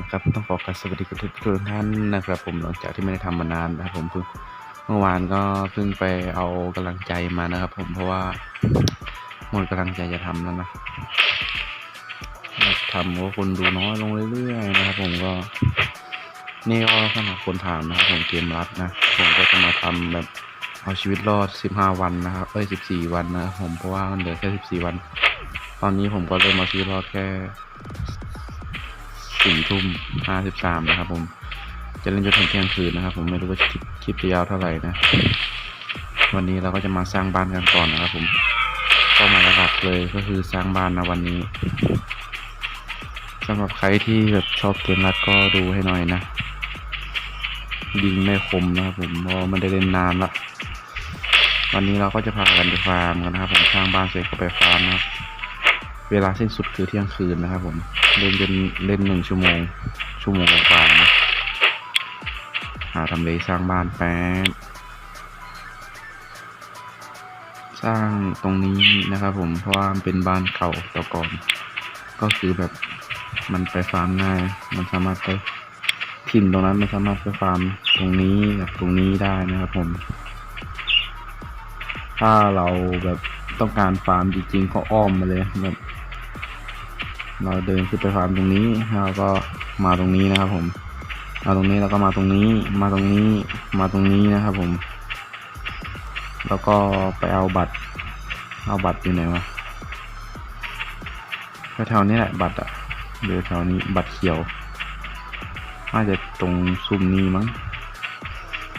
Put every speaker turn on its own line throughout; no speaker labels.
นะครับต้องขอกราบสวัสดีกับทุกท่านนะครับ ผมหลังจากที่ไม่ได้ทำมานานนะครับ ผมเพิ่งเมื่อวานก็เพิ่งไปเอากำลังใจมานะครับ ผมเพราะว่าหมดกำลังใจจะทำแล้วนะทำก็คนดูน้อยลงเรื่อยๆนะครับ ผมก็นี่ก็สำหรับคนถามนะครับผมเกมรัดนะ ผมก็จะมาทำแบบเอาชีวิตรอด 15 วันนะครับเอ้ย 14 วันนะครับผมเพราะว่ามันเหลือแค่ 14 วัน ตอนนี้ผมก็เริ่มาชีวิตรอดแค่ สี่ทุ่มห้าสิบสามนะครับ ผม จะเล่นจนถึงเที่ยงคืนนะครับ ผมไม่รู้ว่าคลิปจะยาวเท่าไหร่นะ วันนี้เราก็จะมาสร้างบ้านกันก่อนนะครับ ผมเป้าหมายหลักเลยก็คือสร้างบ้านนะวันนี้สำหรับใครที่แบบชอบเกมรัดก็ดูให้หน่อยนะยิงไม่คมนะครับผมเพราะไม่ได้เล่นนานละวันนี้เราก็จะพากันไปฟาร์มกันนะครับ ผมสร้างบ้านเสร็จก็ไปฟาร์มนะครับ เวลาสิ้นสุดคือเที่ยงคืนนะครับ ผมเล่นจนเล่นหนึ่งชั่วโมง ชั่วโมงกว่านะหาทำเลสร้างบ้านแป๊บสร้างตรงนี้นะครับ ผมเพราะว่ามันเป็นบ้านเก่าต่ก่อน ก็คือแบบมันไปฟาร์มง่าย มันสามารถไปถิ่นตรงนั้นไมันสามารถไปฟาร์มตรงนี้กับตรงนี้ได้นะครับ ผม ถ้าเราแบบต้องการฟาร์มจริงๆก็อ้อมมาเลยแบบ เราเดินขึ้นไปฟาร์มตรงนี้แล้วก็มาตรงนี้นะครับผม มาตรงนี้แล้วก็มาตรงนี้ มาตรงนี้ มาตรงนี้นะครับผม แล้วก็ไปเอาบัตร เอาบัตรอยู่ไหนวะแถวนี้แหละบัตรอะเดี๋ยวแถวนี้บัตรเขียวน่าจะตรงซุ้มนี้มั้ง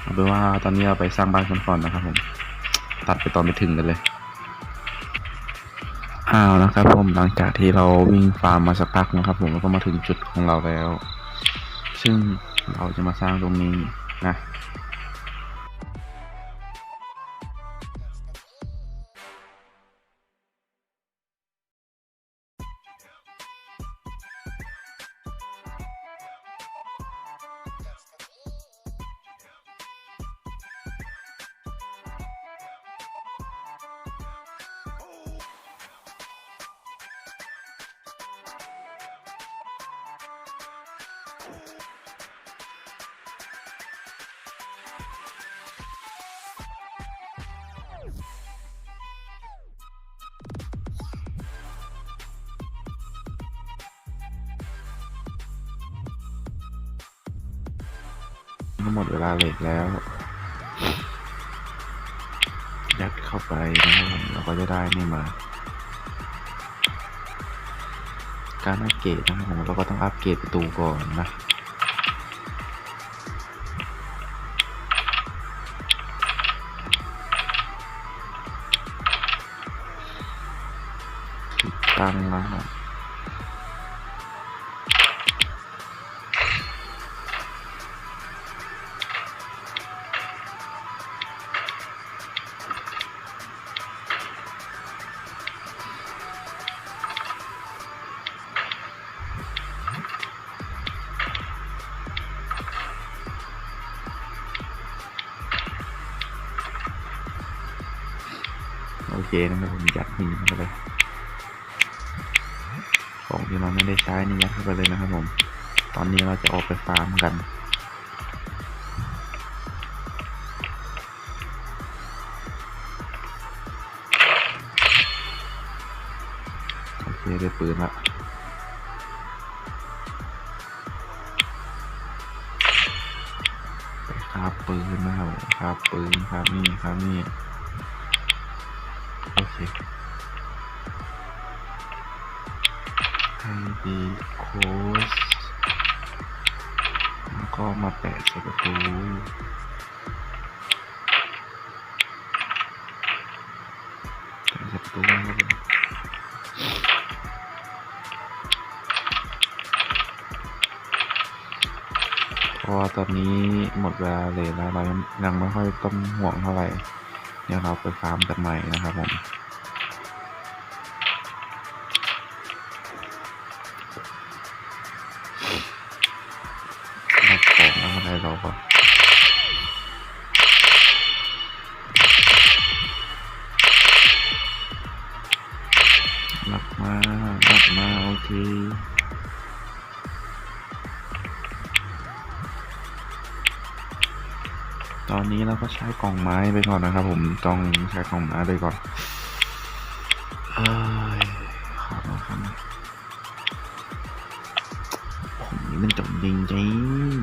เอาเป็นว่าตอนนี้เราไปสร้างบ้านกันก่อนนะครับผม ตัดไปตอนไปถึงกันเลย อ้าวนะครับ ผมหลังจากที่เราวิ่งฟาร์มมาสักพักนะครับ ผมเราก็มาถึงจุดของเราแล้ว ซึ่งเราจะมาสร้างตรงนี้นะ ก็หมดเวลาเหล็กแล้ว ยัดเข้าไปนะครับผมเราก็จะได้นี่มา การอัปเกรดนะครับผมเราก็ต้องอัปเกรดประตูก่อนนะติดตั้งนะครับ นะครับผมยัดหินเข้าไปของที่เราไม่ได้ใช้นี่ยัดเข้าไปเลยนะครับผม ตอนนี้เราจะออกไปฟาร์มกันโอเคได้ปืนละไปคาบปืนนะครับผมคาบปืนครับนี่ครับนี่ โค้ชแล้วก็มาแปะใส่ประตูแปะใส่ประตูนะครับเพราะว่าตอนนี้หมดเวลาเลยแล้วเรายังยังไม่ค่อยต้องห่วงเท่าไหร่เดี๋ยวเราไปฟาร์มกันใหม่นะครับผม ตอนนี้เราก็ใช้กล่องไม้ไปก่อนนะครับ ผมต้องใช้กล่องไม้ไปก่อนอขอโครัผมนี่มันจบจริงจริง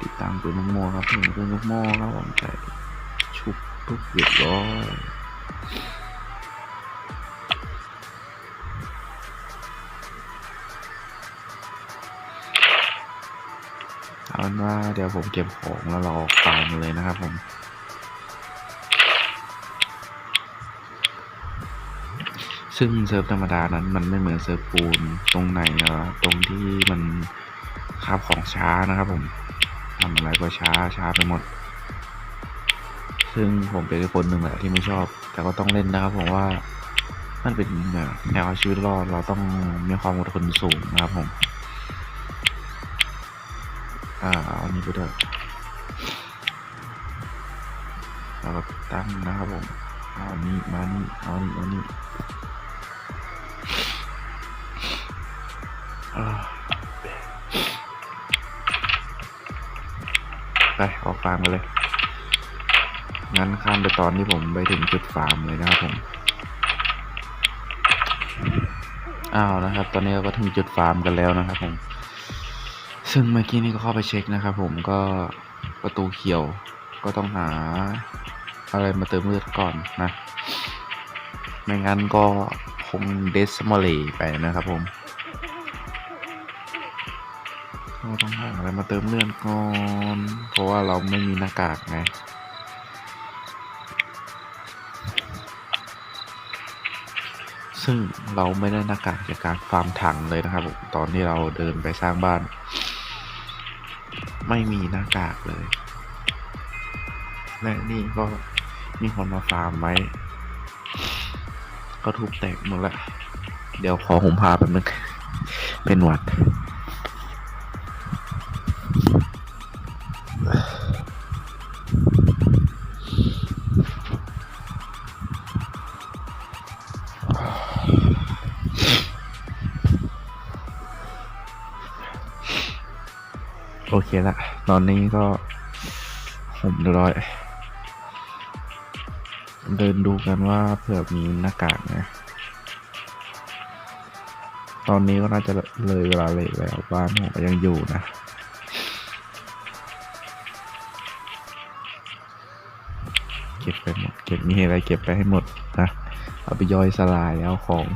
ติดตามตัวนกโมครับเพื่อนตัวนกโม่ครับผมใส่ชุบทุกเรียบร้อย เป็นว่าเดี๋ยวผมเก็บของแล้วเราออกตามเลยนะครับผมซึ่งเซิร์ฟธรรมดานั้นมันไม่เหมือนเซิร์ฟปูนตรงไหนเนาะตรงที่มันคาบของช้านะครับผมทำอะไรก็ช้าช้าไปหมด ซึ่งผมเป็นคนหนึ่งแหละที่ไม่ชอบ แต่ก็ต้องเล่นนะครับผมว่ามันเป็นแบบแนวชีวิตรอดเราต้องมีความอดทนสูงนะครับผม อ่าเอาอันนี้ไปด้วยเราก็ตั้งนะครับผมเอาอันนี้มานี่เอาอันนี้เอาอันนี้อ่าไปออกฟาร์มกันเลย งั้นข้ามไปตอนที่ผมไปถึงจุดฟาร์มเลยนะครับผมอ้าวนะครับ ตอนนี้เราก็ถึงจุดฟาร์มกันแล้วนะครับผม ซึ่งเมื่อกี้นี่ก็เข้าไปเช็คนะครับผมก็ประตูเขียวก็ต้องหาอะไรมาเติมเลือดก่อนนะ ไม่งั้นก็คงเดสมอลเลไปนะครับผมก็ต้องหาอะไรมาเติมเลือดก่อน เพราะว่าเราไม่มีหน้ากากไงซึ่งเราไม่ได้หน้ากากจากการฟาร์มถังเลยนะครับผมตอนที่เราเดินไปสร้างบ้าน ไม่มีหน้ากากเลย และนี่ก็มีคนมาฟาร์มไว้ ก็ทุบแตกหมดละ เดี๋ยวขอผมพาแป๊บนึง เป็นหวัด โอเคละ ตอนนี้ก็ผมร้อย เดินดูกันว่าเผื่อมีหน้ากากนะ ตอนนี้ก็น่าจะเลยเวลาเลยแล้วบ้านผมยังอยู่นะ เก็บไปหมด เก็บมีอะไรเก็บไปให้หมดนะ เอาไปย่อยสลายเอาของ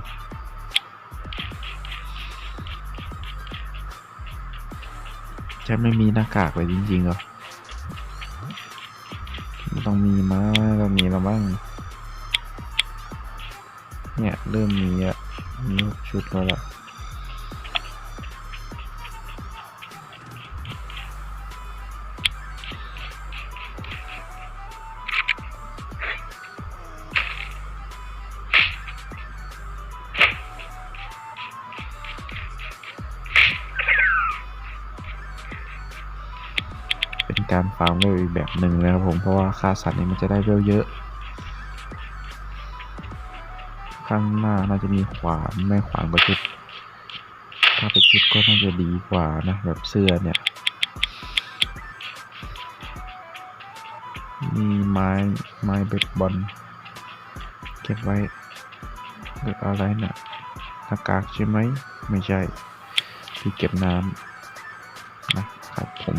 จะไม่มีหน้ากากเลยจริงๆเหรอต้องมีมาต้องมีแล้วบ้าง เนี่ย เริ่มมีอะมีชุดแล้วล่ะ การฟาร์มเวลอีกแบบหนึ่งนะครับผมเพราะว่าค่าสัตว์นี่มันจะได้เวลเยอะ ข้างหน้าน่าจะมีขวานไม่ขวานประจุด ถ้าประจุดก็น่าจะดีกว่านะแบบเสื้อเนี่ย มีไม้ไม้เบสบอลเก็บไว้หรืออะไรนะ่ะหน้ากากใช่ไหมไม่ใช่ที่เก็บน้ำนะครับผม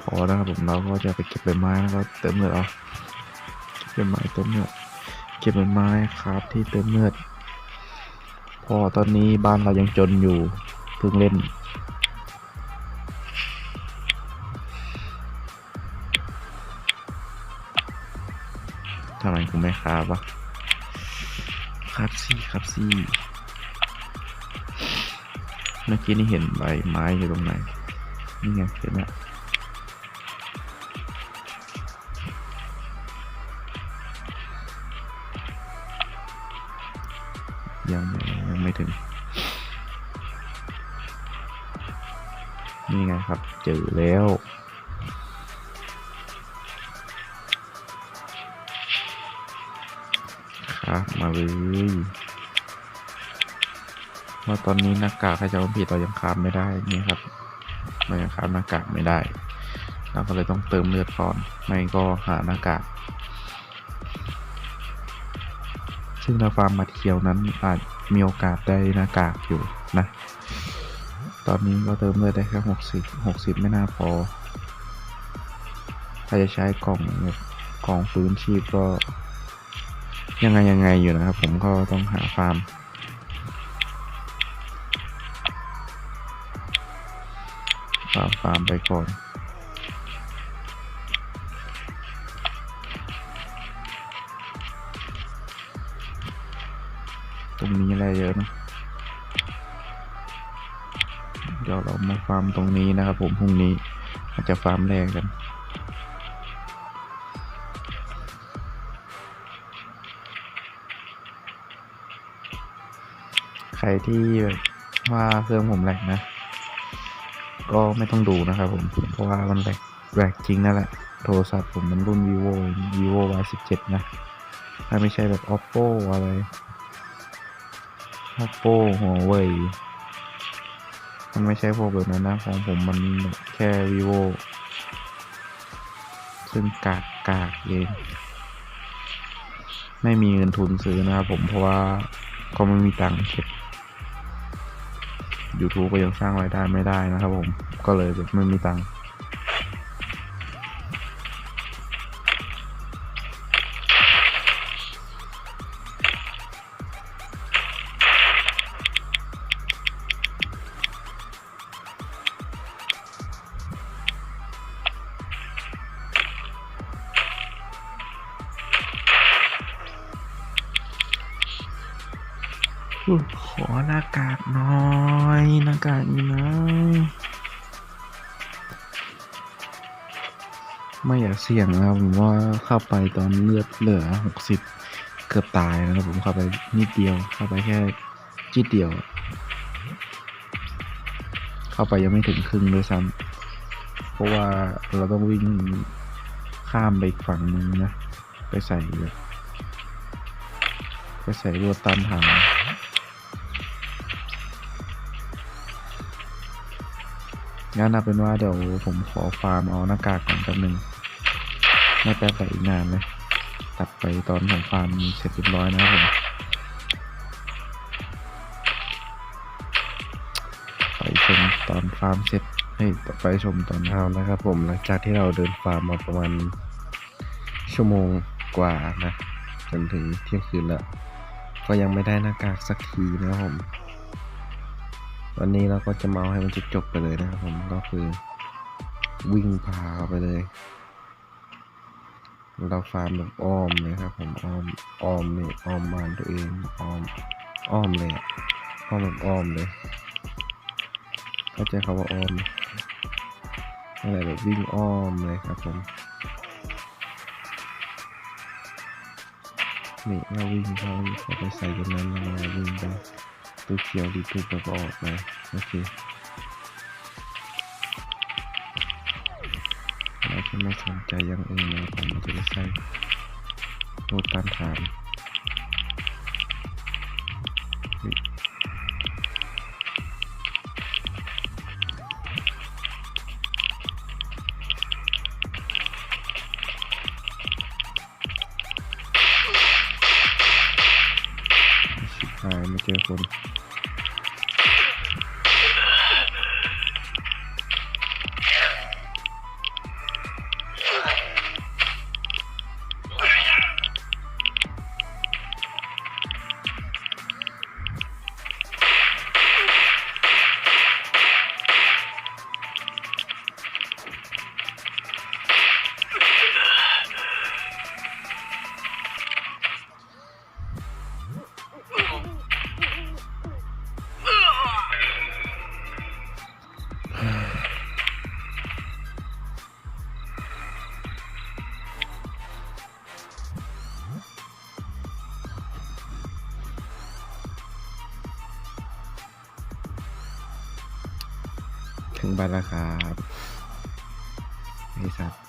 พอแล้วครับผมเราก็จะไปเก็บใบไม้แล้วก็เติมเลือดเอาเก็บใบไม้เติมเลือดเก็บใบไม้ครับที่เติมเลือดพอตอนนี้บ้านเรายังจนอยู่เพิ่งเล่นทำไมกูไม่คาบวะครับซี่ครับซี่เมื่อกี้นี่เห็นใบไม้อยู่ตรงไหน นี่ไงเห็นไหม ยังไม่ยังไม่ถึง นี่ไงครับ เจอแล้วครับมาเลยว่าตอนนี้หน้ากากใครจะเอาผิดเรายังคามไม่ได้นี่ครับไม่งั้นครับหน้ากากไม่ได้ เราก็เลยต้องเติมเลือดก่อน ไม่ก็หาหน้ากาก ซึ่งเราฟาร์มมาเทียวนั้นอาจมีโอกาสได้หน้ากากอยู่นะ ตอนนี้ก็เติมเลือดได้แค่หกสิบหกสิบไม่น่าพอ ถ้าจะใช้กล่องแบบกล่องฟื้นชีพก็ ยังไงยังไงอยู่นะครับ ผมก็ต้องหาฟาร์มฟาร์มฟาร์มไปก่อน ตรงนี้อะไรเยอะนะเดี๋ยวเรามาฟาร์มตรงนี้นะครับ ผมพรุ่งนี้อาจจะฟาร์มแรกกันใครที่ว่าเครื่องผมแหลกนะ ก็ไม่ต้องดูนะครับผมเพราะว่ามันแหลกแหลกจริงนั่นแหละโทรศัพท์ผมมันรุ่น vivo vivo y 1 7นะถ้าไม่ใช่แบบ oppo อะไร oppo huawei มันไม่ใช่พวกแบบนั้นนะ ของผมมันแค่ vivo ซึ่งกากกากเองไม่มีเงินทุนซื้อนะครับผมเพราะว่าก็ไม่มีตังค์เก็บ YouTube ก็ยังสร้างรายได้ไม่ได้นะครับผม ก็เลยแบบไม่มีตังค์ ขอหน้ากากหน้อยหน้ากากนี่นะไม่อยากเสี่ยงนะครับผมว่าเข้าไปตอนเลือดเหลือหกสิบเกือบตายนะครับผมเข้าไปนิดเดียวเข้าไปแค่จิดเดียว เข้าไปยังไม่ถึงครึ่งด้วยซ้ำเพราะว่าเราต้องวิ่งข้ามไปอีกฝั่งนึงนะ ไปใส่ไปใส่รวดตานทาน งั้นเอาเป็นว่าเดี๋ยวผมขอฟาร์มเอาหน้ากากก่อนแป๊บนึงไม่แป๊บแต่อีกนานเลยตัดไปตอนผมฟาร์มเสร็จเรียบร้อยนะครับผมไปชมตอนฟาร์มเสร็จให้ไปชมตอน
เอาละครับผมหลังจากที่เราเดินฟาร์มมาประมาณชั่วโมงกว่านะจนถึงเที่ยงคืนแล้ว ก็ยังไม่ได้หน้ากากสักทีนะครับผม วันนี้เราก็จะเมาให้มันจบไปเลยนะครับผมก็คือ วิ่งพาไปเลย เราฟาร์มแบบอ้อมเลยครับผมอ้อมอ้อมนี่อ้อมบ้านตัวเองอ้อมอ้อมเลยอ้อมแบบอ้อมเลย เข้าใจคำว่าอ้อมไหมอะไรแบบวิ่งอ้อมเลยครับผมนี่เราวิ่งเขาเขาไปใส่ตรงนั้นแล้วเราวิ่งไป ตัวเขียวดีทุบแบบออกนะโอเคเราจะไม่สนใจอยังอื่นนะผมจะไปใส่ตัวตานทาน บหาย ไปแล้วครับไอสัตว์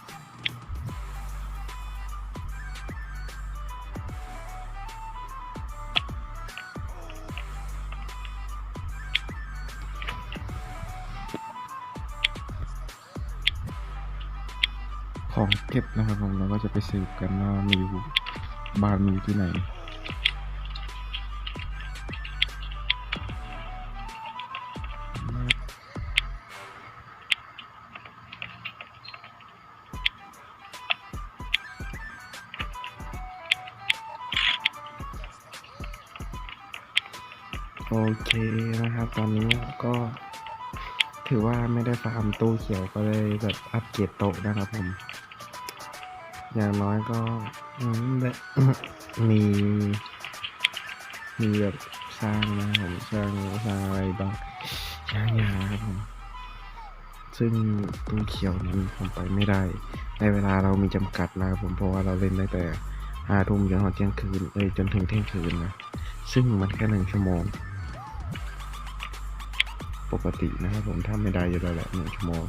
ของเก็บนะครับผมเราก็จะไปสืบกันว่ามีบ้านมีอยู่ที่ไหน โอเคนะครับ ตอนนี้ก็ถือว่าไม่ได้ฟาร์มตู้เขียวก็เลยแบบอัปเกรดโต๊ะนะครับผม อย่างน้อยก็มีมีแบบสร้างนะผมสร้างสร้างอะไรบ้างสร้างยาครับผม ซึ่งตู้เขียวนั้นผมไปไม่ได้ ในเวลาเรามีจำกัดนะครับผมเพราะว่าเราเล่นได้แต่ห้าทุ่มจนถึงเที่ยงคืนเอ้ยจนถึงเที่ยงคืนนะซึ่งมันแค่หนึ่งชั่วโมง ปกตินะครับผมถ้าไม่ได้อยู่แล้วแหละหนึ่งชั่วโมง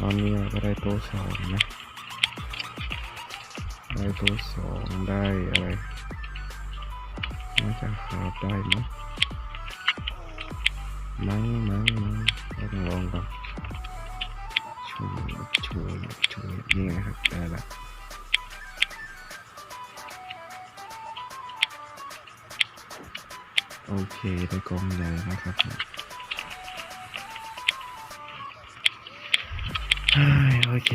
ตอนนี้เราก็ได้โต๊ะสองนะได้โต๊ะสองได้อะไรน่าจะขาบได้มั้งมั้งมั้งมั้งต้องลองก่อนช่วยช่วยช่วยนี่ไงครับได้ละ โอเคได้กองใหญ่นะครับผมโอเค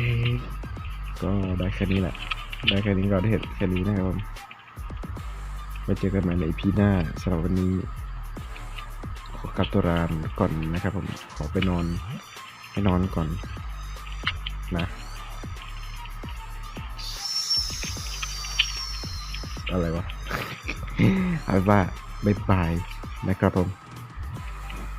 ก็ได้แค่นี้แหละ ได้แค่นี้ก็ได้เห็นแค่นี้นะครับผมไว้เจอกันใหม่ในพีหน้าสำหรับวันนี้ ขอกลับตัวรามก่อนนะครับผม ขอไปนอนไปนอนก่อนนะอะไรวะ เอาเป็นว่า บ๊ายบายนะครับผม